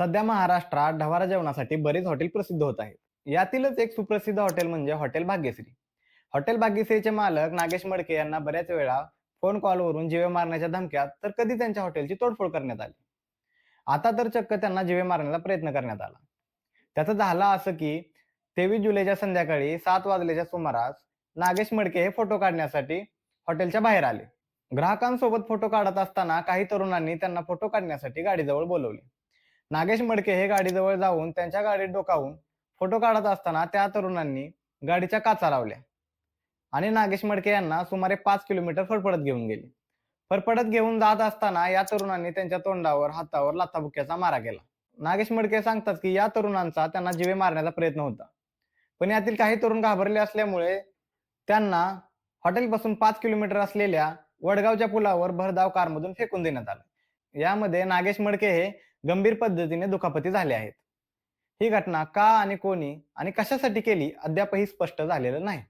सध्या महाराष्ट्रात ढवारा जेवणासाठी बरीच हॉटेल प्रसिद्ध होत आहेत. यातीलच एक सुप्रसिद्ध हॉटेल म्हणजे हॉटेल भाग्यश्री. हॉटेल भाग्यश्रीचे मालक नागेश मडके यांना बऱ्याच वेळा फोन कॉलवरून जिवे मारण्याच्या धमक्यात तर कधी त्यांच्या हॉटेलची तोडफोड करण्यात आली? आता तर चक्क त्यांना जिवे मारण्याचा प्रयत्न करण्यात आला. त्याचं झालं असं की तेवीस जुलैच्या संध्याकाळी सात वाजल्याच्या सुमारास नागेश मडके हे फोटो काढण्यासाठी हॉटेलच्या बाहेर आले. ग्राहकांसोबत फोटो काढत असताना काही तरुणांनी त्यांना फोटो काढण्यासाठी गाडीजवळ बोलवले. नागेश मडके हे गाडीजवळ जाऊन त्यांच्या गाडीत डोकावून फोटो काढत असताना त्या तरुणांनी गाडीच्या काचा लावल्या. आणि नागेश मडके यांना सुमारे पाच किलोमीटर फडफडत घेऊन गेले. फडफडत घेऊन जात असताना या तरुणांनी त्यांच्या तोंडावर हातावर लाथाबुक्याचा मारा केला. नागेश मडके सांगतात की या तरुणांचा त्यांना जीवे मारण्याचा प्रयत्न होता. पण यातील काही तरुण घाबरले असल्यामुळे त्यांना हॉटेलपासून पाच किलोमीटर असलेल्या वडगावच्या पुलावर भरधाव कारमधून फेकून देण्यात आलं. यामध्ये नागेश मडके हे गंभीर पद्धतीने दुखापती झाले आहेत. ही घटना का आणि कोणी आणि कशासाठी केली अद्यापही स्पष्ट झालेलं नाही.